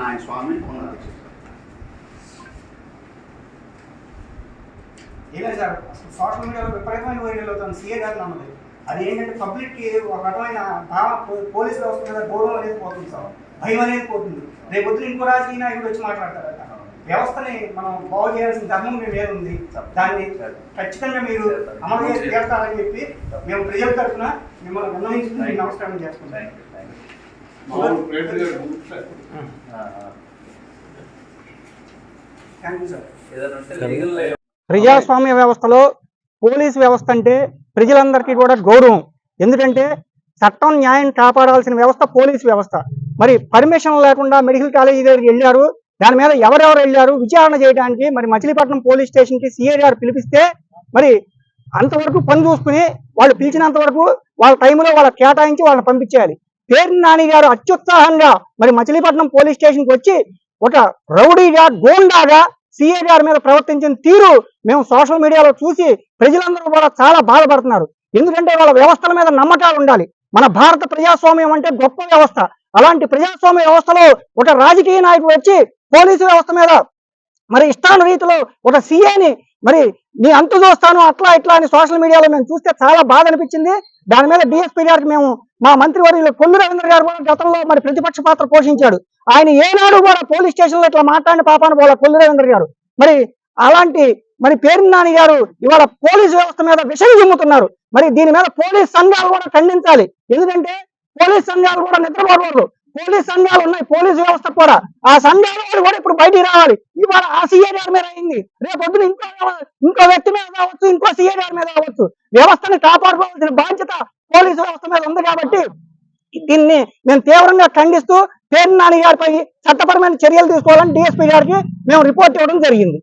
ఆయన స్వామి ఉన్నారు ఏమే సార్ సోషల్ మీడియాలో విపరీతమైన వైరల్ అవుతుంది సీఏ గారు నమ్మది అది ఏంటంటే పబ్లిక్కి ఒక రకమైన పోలీస్ వ్యవస్థ మీద గౌరవం అనేది పోతుంది సార్. భయం అనేది పోతుంది. రేపు పొద్దున ఇంకో రాజకీయ నాయకుడు వచ్చి మాట్లాడతారట వ్యవస్థని మనం బాగు చేయాల్సిన ధర్మం మీ మీద ఉంది? దాన్ని ఖచ్చితంగా మీరు అమలు చేసి తీరుతారని చెప్పి మేము ప్రజల తరఫున మిమ్మల్ని విన్నవించుకుని మీకు నమస్కారం చేసుకుంటాం ప్రజాస్వామ్య వ్యవస్థలో పోలీస్ వ్యవస్థ అంటే ప్రజలందరికీ కూడా గౌరవం. ఎందుకంటే చట్టం న్యాయం కాపాడాల్సిన వ్యవస్థ పోలీస్ వ్యవస్థ. మరి పర్మిషన్ లేకుండా మెడికల్ కాలేజీ దగ్గరికి వెళ్ళారు. దాని మీద ఎవరెవరు వెళ్ళారు? విచారణ చేయడానికి మరి మచిలీపట్నం పోలీస్ స్టేషన్కి సిఐ గారు పిలిపిస్తే మరి అంతవరకు పని చూసుకుని వాళ్ళు పిలిచినంత వరకు వాళ్ళ టైంలో వాళ్ళ కేటాయించి వాళ్ళని పంపించేయాలి. పేరు నాని గారు అత్యుత్సాహంగా మరి మచిలీపట్నం పోలీస్ స్టేషన్కి వచ్చి ఒక రౌడీగా గోండాగా సిఐ గారి మీద ప్రవర్తించిన తీరు మేము సోషల్ మీడియాలో చూసి ప్రజలందరూ కూడా చాలా బాధపడుతున్నారు. ఎందుకంటే వాళ్ళ వ్యవస్థల మీద నమ్మకాలు ఉండాలి. మన భారత ప్రజాస్వామ్యం అంటే గొప్ప వ్యవస్థ. అలాంటి ప్రజాస్వామ్య వ్యవస్థలో ఒక రాజకీయ నాయకుడు వచ్చి పోలీసు వ్యవస్థ మీద మరి ఇష్టాను రీతిలో ఒక సీఏని మరి నీ అంతు చూస్తాను అట్లా ఇట్లా అని సోషల్ మీడియాలో మేము చూస్తే చాలా బాధ అనిపించింది. దాని మీద డిఎస్పీ గారికి మేము మా మంత్రివర్యులు కొల్లు రవీంద్ర గారు కూడా గతంలో మరి ప్రతిపక్ష పాత్ర పోషించాడు. ఆయన ఏనాడు కూడా పోలీస్ స్టేషన్లో ఇట్లా మాట్లాడిన పాపాన పోల కొల్లు రవీంద్ర గారు. మరి అలాంటి మరి పేరు నాని గారు ఇవాళ పోలీస్ వ్యవస్థ మీద విషయం చెమ్ముతున్నారు మరి దీని మీద పోలీస్ సంఘాలు కూడా ఖండించాలి. ఎందుకంటే పోలీస్ సంఘాలు కూడా నిద్రపోకూడదు పోలీస్ సంఘాలు ఉన్నాయి పోలీస్ వ్యవస్థ కూడా. ఆ సంఘాలు కూడా ఇప్పుడు బయటికి రావాలి. ఇవాళ ఆ సీఏ గారి మీద అయింది. రేపొద్దున ఇంకో ఇంకో వ్యక్తి మీద కావచ్చు ఇంకో సీఏ గారి మీద కావచ్చు. వ్యవస్థని కాపాడుకోవాల్సిన బాధ్యత పోలీసు వ్యవస్థ మీద ఉంది కాబట్టి దీన్ని మేము తీవ్రంగా ఖండిస్తూ పేరు నాని గారిపై చట్టపరమైన చర్యలు తీసుకోవాలని డిఎస్పీ గారికి మేము రిపోర్ట్ ఇవ్వడం జరిగింది.